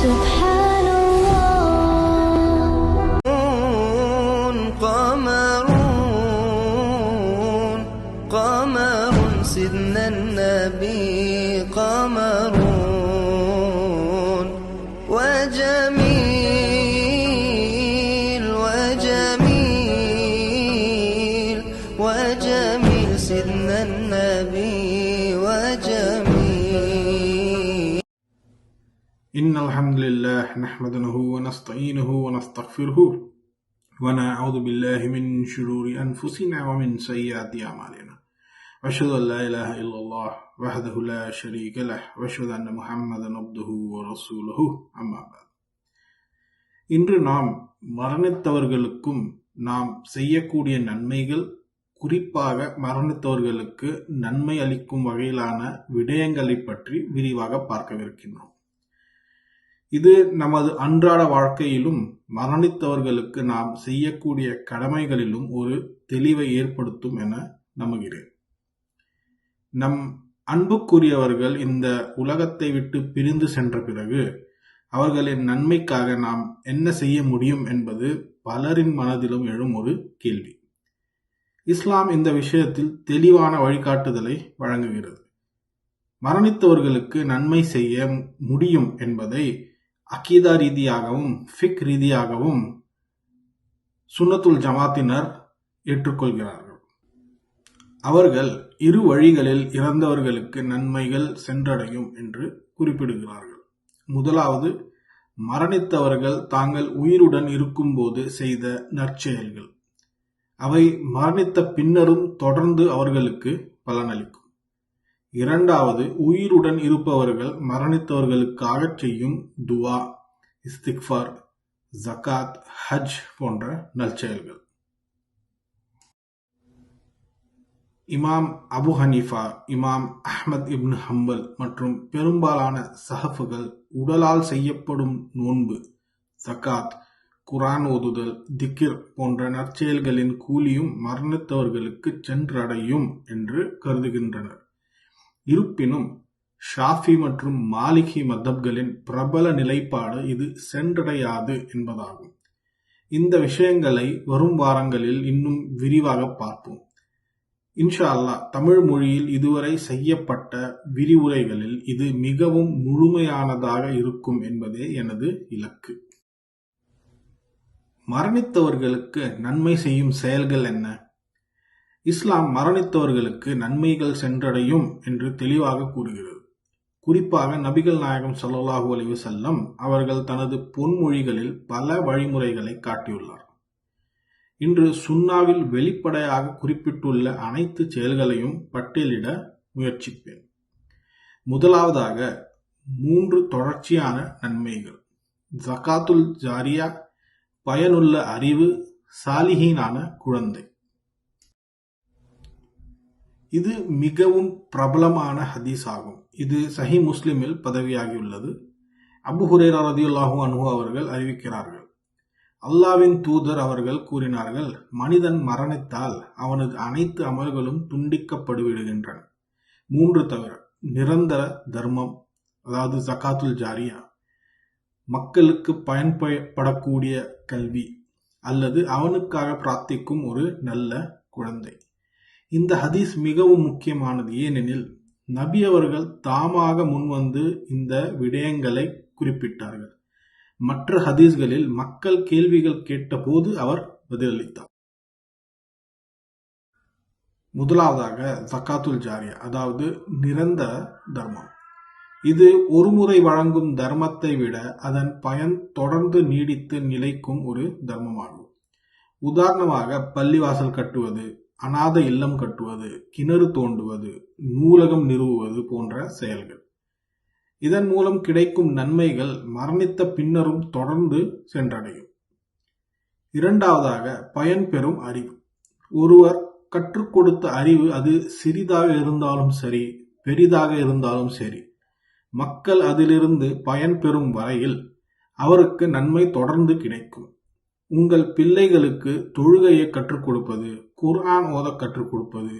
作陪 إن الحمد لله نحمده ونستعينه ونستغفره ونعوذ بالله من شرور أنفسنا ومن سيئات أعمالنا أشهد أن لا إله إلا الله وحده لا شريك له وأشهد أن محمدا عبده ورسوله أما بعد இன்று நாம் மரணித்தவர்களுக்கும் நாம் செய்யக்கூடிய நன்மைகள் குறிப்பாக மரணித்தவர்களுக்கு நன்மை அளிக்கும் வகையிலான விடயங்களை பற்றி விரிவாக பார்க்கவிருக்கின்றோம் இது நமது அன்றாட வாழ்க்கையிலும் மரணித்தவர்களுக்கு நாம் செய்யக்கூடிய கடமைகளிலும் ஒரு தெளிவை ஏற்படுத்தும் என நம்புகிறேன். நம் அன்புக்குரியவர்கள் இந்த உலகத்தை விட்டு பிரிந்து சென்ற பிறகு அவர்களின் நன்மைக்காக நாம் என்ன செய்ய முடியும் என்பது பலரின் மனதிலும் எழும் ஒரு கேள்வி. இஸ்லாம் இந்த விஷயத்தில் தெளிவான வழிகாட்டுதலை வழங்குகிறது. மரணித்தவர்களுக்கு நன்மை செய்ய முடியும் என்பதை அகீதா ரீதியாகவும் ஃபிக் ரீதியாகவும் சுன்னத்துல் ஜமாத்தினர் ஏற்றுக்கொள்கிறார்கள். அவர்கள் இரு வழிகளில் இறந்தவர்களுக்கு நன்மைகள் சென்றடையும் என்று குறிப்பிடுகிறார்கள். முதலாவது மரணித்தவர்கள் தாங்கள் உயிருடன் இருக்கும்போது செய்த நற்செயல்கள். அவை மரணித்த பின்னரும் தொடர்ந்து அவர்களுக்கு பலனளிக்கும். இரண்டாவது உயிருடன் இருப்பவர்கள் மரணித்தவர்களுக்காக செய்யும் துவா இஸ்திக்ஃபார் ஜகாத் ஹஜ் போன்ற நற்செயல்கள். இமாம் அபு ஹனீஃபா இமாம் அஹ்மத் இப்னு ஹம்பல் மற்றும் பெரும்பாலான சஹஃபுகள் உடலால் செய்யப்படும் நோன்பு ஜகாத் குரான் ஓதுதல் திக்கிர் போன்ற நற்செயல்களின் கூலியும் மரணித்தவர்களுக்கு சென்றடையும் என்று கருதுகின்றனர். இருப்பினும் ஷாஃபி மற்றும் மாலிகி மதப்களின் பிரபல நிலைப்பாடு இது சென்றடையாது என்பதாகும். இந்த விஷயங்களை வரும் வாரங்களில் இன்னும் விரிவாக பார்ப்போம். இன்ஷா அல்லா தமிழ் மொழியில் இதுவரை செய்யப்பட்ட விரிவுரைகளில் இது மிகவும் முழுமையானதாக இருக்கும் என்பதே எனது இலக்கு. மரணித்தவர்களுக்கு நன்மை செய்யும் செயல்கள் என்ன? இஸ்லாம் மரணித்தவர்களுக்கு நன்மைகள் சென்றடையும் என்று தெளிவாக கூறுகிறது. குறிப்பாக நபிகள் நாயகம் சல்லாஹூ அலி வஸல்லம் அவர்கள் தனது பொன்மொழிகளில் பல வழிமுறைகளை காட்டியுள்ளார். இன்று சுன்னாவில் வெளிப்படையாக குறிப்பிட்டுள்ள அனைத்து செயல்களையும் பட்டியலிட முயற்சிப்பேன். முதலாவதாக மூன்று தொடர்ச்சியான நன்மைகள். ஜகாத்துல் ஜாரியா பயனுள்ள அறிவு சாலிஹீனான குழந்தை. இது மிகவும் பிரபலமான ஹதீஸ் ஆகும் இது சஹி முஸ்லிமில் பதவியாகியுள்ளது. அபு ஹுரேரா ரதியுல்லாஹு அன்ஹு அவர்கள் அறிவிக்கிறார்கள். அல்லாவின் தூதர் அவர்கள் கூறினார்கள் மனிதன் மரணித்தால் அவனது அனைத்து அமல்களும் துண்டிக்கப்பட்டு விடுகின்றன மூன்று தவிர நிரந்தர தர்மம் அதாவது ஜக்காத்துல் ஜாரியா மக்களுக்கு பயன்படக்கூடிய கல்வி அல்லது அவனுக்காக பிரார்த்திக்கும் ஒரு நல்ல குழந்தை. இந்த ஹதீஸ் மிகவும் முக்கியமானது. ஏனெனில் நபி அவர்கள் தாமாக முன்வந்து இந்த விடயங்களை குறிப்பிட்டார்கள். மற்ற ஹதீஸ்களில் மக்கள் கேள்விகள் கேட்டபோது அவர் பதிலளித்தார். முதலாவதாக ஜக்காத்துல் ஜாரியா அதாவது நிரந்தர தர்மம். இது ஒருமுறை வழங்கும் தர்மத்தை விட அதன் பயன் தொடர்ந்து நீடித்து நிலைக்கும் ஒரு தர்மமாகும். உதாரணமாக பள்ளிவாசல் கட்டுவது அநாத இல்லம் கட்டுவது கிணறு தோண்டுவது நூலகம் நிறுவுவது போன்ற செயல்கள். இதன் மூலம் கிடைக்கும் நன்மைகள் மரணித்த பின்னரும் தொடர்ந்து சென்றடையும். இரண்டாவதாக பயன் பெறும் அறிவு. ஒருவர் கற்றுக் கொடுத்த அறிவு அது சிறிதாக இருந்தாலும் சரி பெரிதாக இருந்தாலும் சரி மக்கள் அதிலிருந்து பயன் பெறும் வரையில் அவருக்கு நன்மை தொடர்ந்து கிடைக்கும். உங்கள் பிள்ளைகளுக்கு தொழுகையை கற்றுக் கொடுப்பது குர்ஆன் ஓத கற்றுக் கொடுப்பது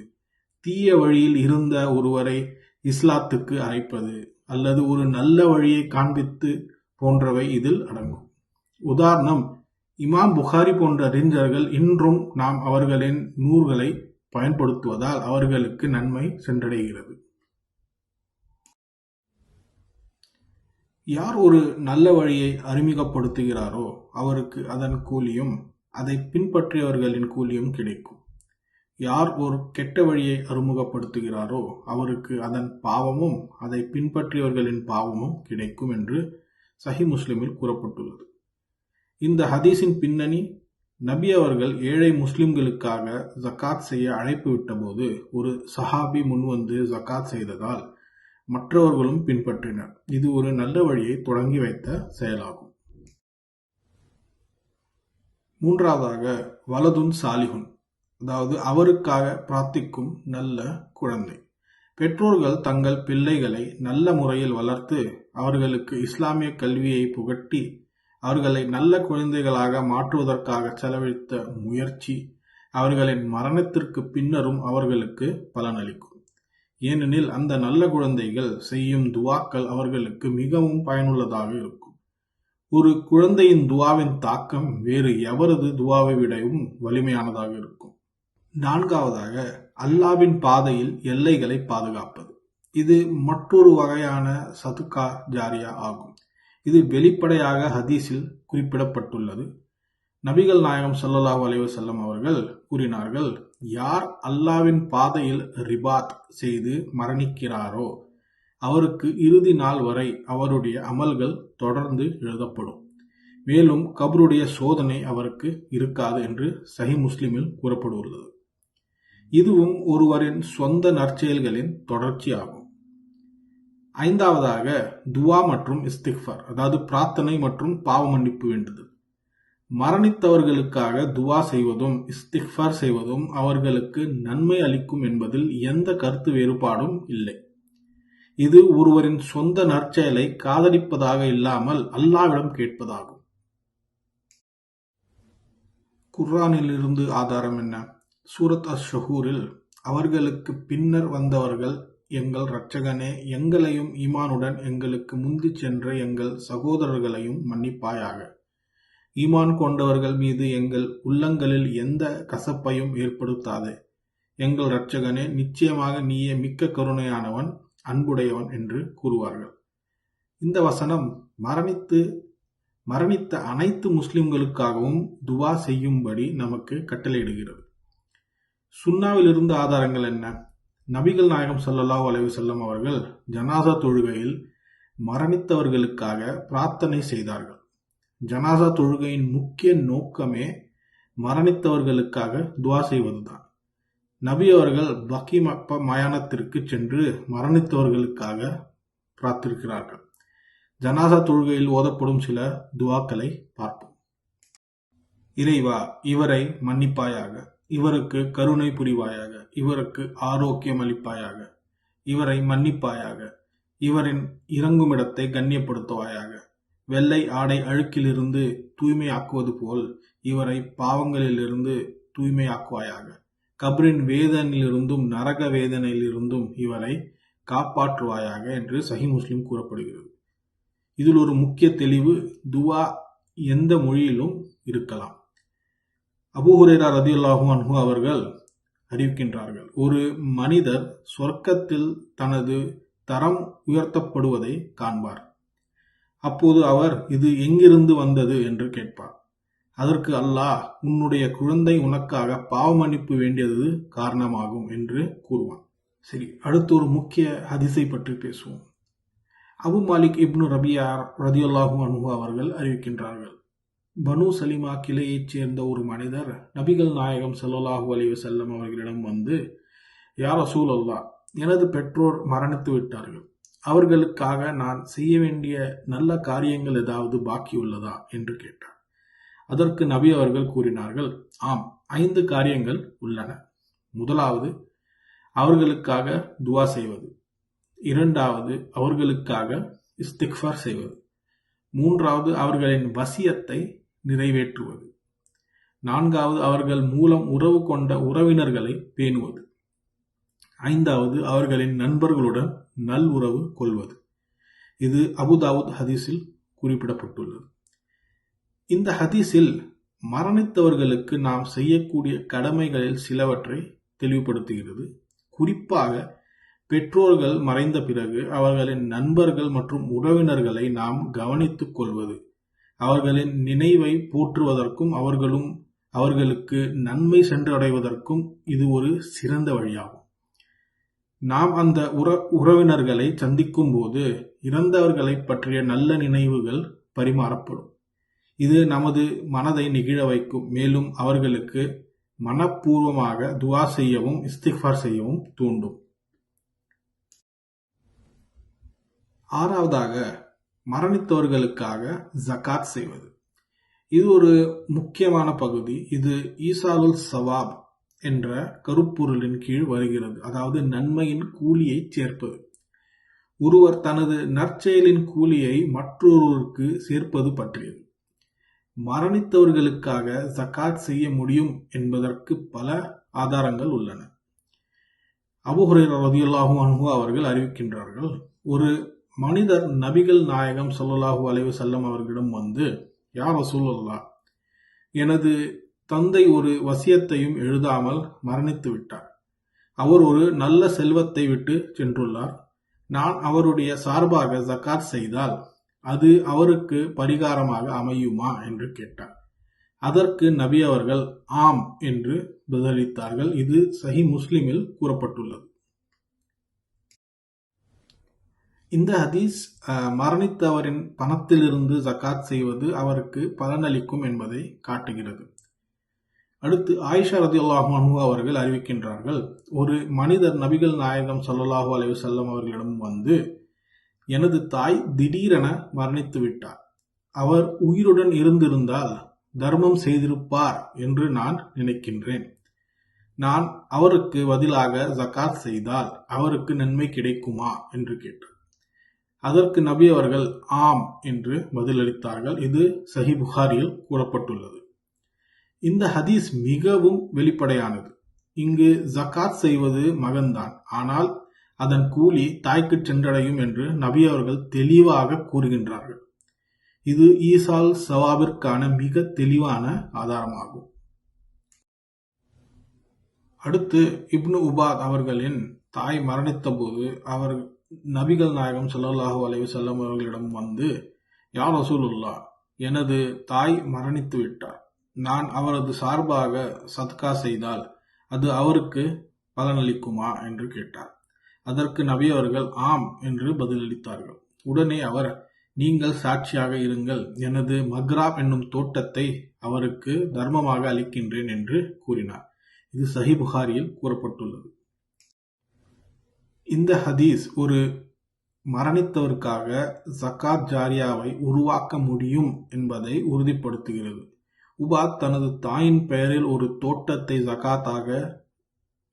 தீய வழியில் இருந்த ஒருவரை இஸ்லாத்துக்கு அழைப்பது அல்லது ஒரு நல்ல வழியை காண்பித்து போன்றவை இதில் அடங்கும். உதாரணம் இமாம் புகாரி போன்ற அறிஞர்கள் இன்றும் நாம் அவர்களின் நூல்களை பயன்படுத்துவதால் அவர்களுக்கு நன்மை சென்றடைகிறது. யார் ஒரு நல்ல வழியை அறிமுகப்படுத்துகிறாரோ அவருக்கு அதன் கூலியும் அதை பின்பற்றியவர்களின் கூலியும் கிடைக்கும். யார் ஒரு கெட்ட வழியை அறிமுகப்படுத்துகிறாரோ அவருக்கு அதன் பாவமும் அதை பின்பற்றியவர்களின் பாவமும் கிடைக்கும் என்று சஹி முஸ்லிமில் கூறப்பட்டுள்ளது. இந்த ஹதீஸின் பின்னணி நபி அவர்கள் ஏழை முஸ்லிம்களுக்காக ஜக்காத் செய்ய அழைப்பு விட்டபோது ஒரு சஹாபி முன்வந்து ஜக்காத் செய்ததால் மற்றவர்களும் பின்பற்றினர். இது ஒரு நல்ல வழியை தொடங்கி வைத்த செயலாகும். மூன்றாவதாக வலதுன் சாலிகுன் அதாவது அவருக்காக பிரார்த்திக்கும் நல்ல குழந்தை. பெற்றோர்கள் தங்கள் பிள்ளைகளை நல்ல முறையில் வளர்த்து அவர்களுக்கு இஸ்லாமிய கல்வியை புகட்டி அவர்களை நல்ல குழந்தைகளாக மாற்றுவதற்காக செலவழித்த முயற்சி அவர்களின் மரணத்திற்கு பின்னரும் அவர்களுக்கு பலனளிக்கும். ஏனெனில் அந்த நல்ல குழந்தைகள் செய்யும் துவாக்கள் அவர்களுக்கு மிகவும் பயனுள்ளதாக இருக்கும். ஒரு குழந்தையின் துவாவின் தாக்கம் வேறு எவரது துவாவை விடவும் வலிமையானதாக இருக்கும். நான்காவதாக அல்லாவின் பாதையில் எல்லைகளை பாதுகாப்பது. இது மற்றொரு வகையான சதுக்கா ஜாரியா ஆகும். இது வெளிப்படையாக ஹதீஸில் குறிப்பிடப்பட்டுள்ளது. நபிகள் நாயகம் ஸல்லல்லாஹு அலைவசல்லம் அவர்கள் கூறினார்கள் யார் அல்லாவின் பாதையில் ரிபாத் செய்து மரணிக்கிறாரோ அவருக்கு இறுதி நாள் வரை அவருடைய அமல்கள் தொடர்ந்து எழுதப்படும். மேலும் கபருடைய சோதனை அவருக்கு இருக்காது என்று சஹி முஸ்லிமில் கூறப்படுகிறது. இதுவும் ஒருவரின் சொந்த நற்செயல்களின் தொடர்ச்சியாகும். ஐந்தாவதாக துவா மற்றும் இஸ்திக்ஃபர் அதாவது பிரார்த்தனை மற்றும் பாவ மன்னிப்பு வேண்டுதல். மரணித்தவர்களுக்காக துவா செய்வதும் இஸ்திக்ஃபார் செய்வதும் அவர்களுக்கு நன்மை அளிக்கும் என்பதில் எந்த கருத்து வேறுபாடும் இல்லை. இது ஒருவரின் சொந்த நற்செயலை காதலிப்பதாக இல்லாமல் அல்லாவிடம் கேட்பதாகும். குர்ரானிலிருந்து ஆதாரம் என்ன? சூரத் அஸ் ஷஹூரில் அவர்களுக்கு பின்னர் வந்தவர்கள் எங்கள் இரட்சகனே எங்களையும் ஈமானுடன் எங்களுக்கு முந்தி சென்ற எங்கள் சகோதரர்களையும் மன்னிப்பாயாக. ஈமான் கொண்டவர்கள் மீது எங்கள் உள்ளங்களில் எந்த கசப்பையும் ஏற்படுத்தாதே. எங்கள் இரட்சகனே நிச்சயமாக நீயே மிக்க கருணையானவன் அன்புடையவன் என்று கூறுவார்கள். இந்த வசனம் மரணித்து மரணித்த அனைத்து முஸ்லிம்களுக்காகவும் துவா செய்யும்படி நமக்கு கட்டளையிடுகிறது. சுன்னாவிலிருந்து ஆதாரங்கள் என்ன? நபிகள் நாயகம் ஸல்லல்லாஹு வளைவு செல்லும் அவர்கள் ஜனாசா தொழுகையில் மரணித்தவர்களுக்காக பிரார்த்தனை செய்தார்கள். ஜனாசா தொழுகையின் முக்கிய நோக்கமே மரணித்தவர்களுக்காக துவா செய்வதுதான். நபி அவர்கள் பக்கி மப்ப மயானத்திற்கு சென்று மரணித்தவர்களுக்காக பிரார்த்திருக்கிறார்கள். ஜனாசா தொழுகையில் ஓதப்படும் சில துவாக்களை பார்ப்போம். இறைவா இவரை மன்னிப்பாயாக இவருக்கு கருணை புரிவாயாக இவருக்கு ஆரோக்கியம் அளிப்பாயாக இவரை மன்னிப்பாயாக இவரின் இறங்குமிடத்தை கண்ணியப்படுத்துவாயாக வெள்ளை ஆடை அழுக்கிலிருந்து தூய்மையாக்குவது போல் இவரை பாவங்களிலிருந்து தூய்மையாக்குவாயாக. கபரின் வேதனையிலிருந்தும் நரக வேதனையிலிருந்தும் இவரை காப்பாற்றுவாயாக என்று சஹி முஸ்லிம் கூறப்படுகிறது. இதில் ஒரு முக்கிய தெளிவு துவா எந்த மொழியிலும் இருக்கலாம். அபூ ஹுரைரா ரதியுல்லாஹு அன்ஹு அவர்கள் அறிவிக்கின்றார்கள் ஒரு மனிதர் சொர்க்கத்தில் தனது தரம் உயர்த்தப்படுவதை காண்பார். அப்போது அவர் இது எங்கிருந்து வந்தது என்று கேட்பார். அதற்கு அல்லாஹ் உன்னுடைய குழந்தை உனக்காக பாவமன்னிப்பு வேண்டியது காரணமாகும் என்று கூறுவான். சரி அடுத்து ஒரு முக்கிய அதிசை பற்றி பேசுவோம். அபு மாலிக் இப்னு ரபியார் ரதியுல்லாஹு அனுபவ அவர்கள் அறிவிக்கின்றார்கள் பனு சலிமா கிளையைச் சேர்ந்த ஒரு மனிதர் நபிகள் நாயகம் ஸல்லல்லாஹு அலைஹி வஸல்லம் அவர்களிடம் வந்து யார் சூழல்லா எனது பெற்றோர் மரணித்து விட்டார்கள். அவர்களுக்காக நான் செய்ய வேண்டிய நல்ல காரியங்கள் ஏதாவது பாக்கி உள்ளதா என்று கேட்டார் அதற்கு நபி அவர்கள் கூறினார்கள் ஆம் ஐந்து காரியங்கள் உள்ளன. முதலாவது அவர்களுக்காக துவா செய்வது. இரண்டாவது அவர்களுக்காக இஸ்திக்ஃபார் செய்வது. மூன்றாவது அவர்களின் வசியத்தை நிறைவேற்றுவது. நான்காவது அவர்கள் மூலம் உறவு கொண்ட உறவினர்களை பேணுவது. ஐந்தாவது அவர்களின் நண்பர்களுடன் நல் உறவு கொள்வது. இது அபுதாவுத் ஹதீஸில் குறிப்பிடப்பட்டுள்ளது. இந்த ஹதீஸில் மரணித்தவர்களுக்கு நாம் செய்யக்கூடிய கடமைகளில் சிலவற்றை தெளிவுபடுத்துகிறது. குறிப்பாக பெற்றோர்கள் மறைந்த பிறகு அவர்களின் நண்பர்கள் மற்றும் உறவினர்களை நாம் கவனித்துக் கொள்வது. அவர்களின் நினைவை போற்றுவதற்கும் அவர்களும் அவர்களுக்கு நன்மை சென்றடைவதற்கும் இது ஒரு சிறந்த வழியாகும். நாம் அந்த உற உறவினர்களை சந்திக்கும் போது இறந்தவர்களை பற்றிய நல்ல நினைவுகள் பரிமாறப்படும். இது நமது மனதை நெகிழ வைக்கும். மேலும் அவர்களுக்கு மனப்பூர்வமாக துவா செய்யவும் இஸ்திஃபார் செய்யவும் தூண்டும். ஆறாவதாக மரணித்தவர்களுக்காக ஜக்காத் செய்வது. இது ஒரு முக்கியமான பகுதி. இது ஈசாலுல் சவாப் என்ற கருப்பொருளின் கீழ் வருகிறது. அதாவது நன்மையின் கூலியை சேர்ப்பது. ஒருவர் தனது நற்செயலின் கூலியை மற்றொருவருக்கு சேர்ப்பது பற்றியது. மரணித்தவர்களுக்காக ஜக்காத் செய்ய முடியும் என்பதற்கு பல ஆதாரங்கள் உள்ளன. அபுஹுரேர் ரதியுல்லாஹு அன்ஹு அவர்கள் அறிவிக்கின்றார்கள் ஒரு மனிதர் நபிகள் நாயகம் சொல்லலாஹு அலைவு செல்லம் அவர்களிடம் வந்து யா ரசூலுல்லாஹ் எனது தந்தை ஒரு வசியத்தையும் எழுதாமல் மரணித்து விட்டார். அவர் ஒரு நல்ல செல்வத்தை விட்டு சென்றுள்ளார். நான் அவருடைய சார்பாக ஜக்காத் செய்தால் அது அவருக்கு பரிகாரமாக அமையுமா என்று கேட்டார். அதற்கு நபி அவர்கள் ஆம் என்று பதிலளித்தார்கள். இது சஹி முஸ்லிமில் கூறப்பட்டுள்ளது. இந்த ஹதீஸ் மரணித்தவரின் பணத்திலிருந்து ஜக்காத் செய்வது அவருக்கு பலனளிக்கும் என்பதை காட்டுகிறது. அடுத்து ஆயிஷா ரதியுல்லாஹு அன்ஹு அவர்கள் அறிவிக்கின்றார்கள் ஒரு மனிதர் நபிகள் நாயகம் ஸல்லல்லாஹு அலைவு செல்லம் அவர்களிடம் வந்து எனது தாய் திடீரென மரணித்து விட்டார். அவர் உயிருடன் இருந்திருந்தால் தர்மம் செய்திருப்பார் என்று நான் நினைக்கின்றேன். நான் அவருக்கு பதிலாக ஜகாத் செய்தால் அவருக்கு நன்மை கிடைக்குமா? என்று கேட்டார். அதற்கு நபி அவர்கள் ஆம் என்று பதிலளித்தார்கள். இது சஹி புகாரியில் கூறப்பட்டுள்ளது. இந்த ஹதீஸ் மிகவும் வெளிப்படையானது. இங்கு ஜகாத் செய்வது மகன்தான். ஆனால் அதன் கூலி தாய்க்கு சென்றடையும் என்று நபி அவர்கள் தெளிவாக கூறுகின்றார்கள். இது ஈசால் சவாபிற்கான மிக தெளிவான ஆதாரமாகும். அடுத்து இப்னு உபாத் அவர்களின் தாய் மரணித்த போது அவர் நபிகள் நாயகம் ஸல்லல்லாஹு அலைவு செல்லம் அவர்களிடம் வந்து யார் ரசூலுல்லா எனது தாய் மரணித்து விட்டார் நான் அவரது சார்பாக சத்கா செய்தால் அது அவருக்கு பலனளிக்குமா என்று கேட்டார். அதற்கு நபி அவர்கள் ஆம் என்று பதிலளித்தார்கள். உடனே அவர் நீங்கள் சாட்சியாக இருங்கள். எனது மக்ராப் என்னும் தோட்டத்தை அவருக்கு தர்மமாக அளிக்கின்றேன் என்று கூறினார். இது சஹி புகாரியில் கூறப்பட்டுள்ளது. இந்த ஹதீஸ் ஒரு மரணித்தவருக்காக ஜக்காத் ஜாரியாவை உருவாக்க முடியும் என்பதை உறுதிப்படுத்துகிறது. உபாத் தனது தாயின் பெயரில் ஒரு தோட்டத்தை ஜகாத்தாக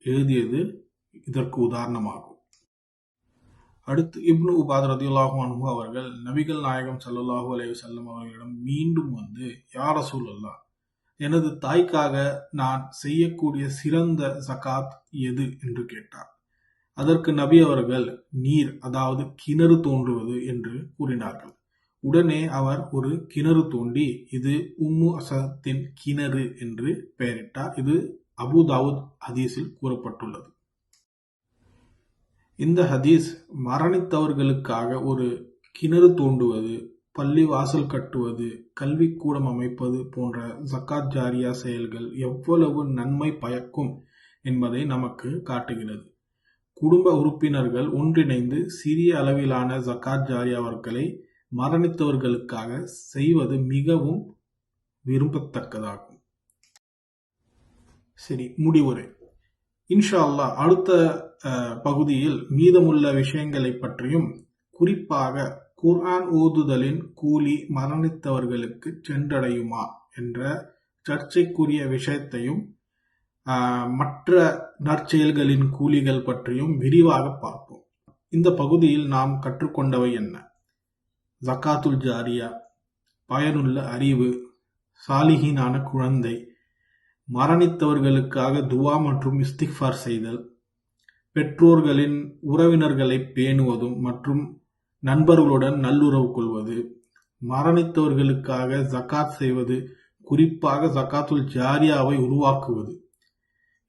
எழுதியது இதற்கு உதாரணமாகும். அடுத்து இப்னு உபாத் ரதியுல்லாஹு அன்ஹு அவர்கள் நபிகள் நாயகம் ஸல்லல்லாஹு அலைஹி செல்லம் அவர்களிடம் மீண்டும் வந்து யா சூழல்லா எனது தாய்க்காக நான் செய்யக்கூடிய சிறந்த ஜகாத் எது? என்று கேட்டார். அதற்கு நபி அவர்கள் நீர் அதாவது கிணறு தோன்றுவது என்று கூறினார்கள். உடனே அவர் ஒரு கிணறு தோண்டி இது உம்மு அசத்தின் கிணறு என்று பெயரிட்டார். இது அபு தாவூத் ஹதீஸில் கூறப்பட்டுள்ளது. இந்த ஹதீஸ் மரணித்தவர்களுக்காக ஒரு கிணறு தோண்டுவது பள்ளி வாசல் கட்டுவது கல்விக்கூடம் அமைப்பது போன்ற ஜக்காத் ஜாரியா செயல்கள் எவ்வளவு நன்மை பயக்கும் என்பதை நமக்கு காட்டுகிறது. குடும்ப உறுப்பினர்கள் ஒன்றிணைந்து சிறிய அளவிலான ஜக்காத் ஜாரியாவர்களை மரணித்தவர்களுக்காக செய்வது மிகவும் விரும்பத்தக்கதாகும். சரி முடிவுரை. இன்ஷா அல்லாஹ் அடுத்த பகுதியில் மீதமுள்ள விஷயங்களை பற்றியும் குறிப்பாக குர்ஆன் ஓதுதலின் கூலி மரணித்தவர்களுக்கு சென்றடையுமா என்ற சர்ச்சைக்குரிய விஷயத்தையும் மற்ற நற்செயல்களின் கூலிகள் பற்றியும் விரிவாக பார்ப்போம். இந்த பகுதியில் நாம் கற்றுக்கொண்டவை என்ன? ஜக்காத்துல் ஜாரியா பயனுள்ள அறிவு சாலிஹீனான குழந்தை மரணித்தவர்களுக்காக துவா மற்றும் இஸ்திக்ஃபார் செய்தல் பெற்றோர்களின் உறவினர்களை பேணுவதும் மற்றும் நண்பர்களுடன் நல்லுறவு கொள்வது மரணித்தவர்களுக்காக ஜக்காத் செய்வது குறிப்பாக ஜக்காத்துல் ஜாரியாவை உருவாக்குவது.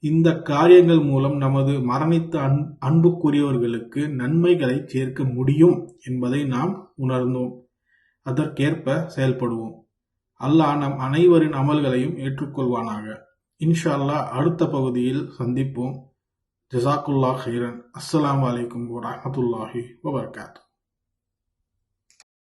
இந்த காரியங்கள் மூலம் நமது மரணித்த அன் அன்புக்குரியவர்களுக்கு நன்மைகளை சேர்க்க முடியும் என்பதை நாம் உணர்ந்தோம். அதற்கேற்ப செயல்படுவோம். அல்லாஹ் நம் அனைவரின் அமல்களையும் ஏற்றுக்கொள்வானாக. இன்ஷா அல்லாஹ் அடுத்த பகுதியில் சந்திப்போம். ஜசாக்குல்லா ஹைரன் அஸ்லாம் அலைக்கும் வரமத்துல்லாஹி வபர்காத்து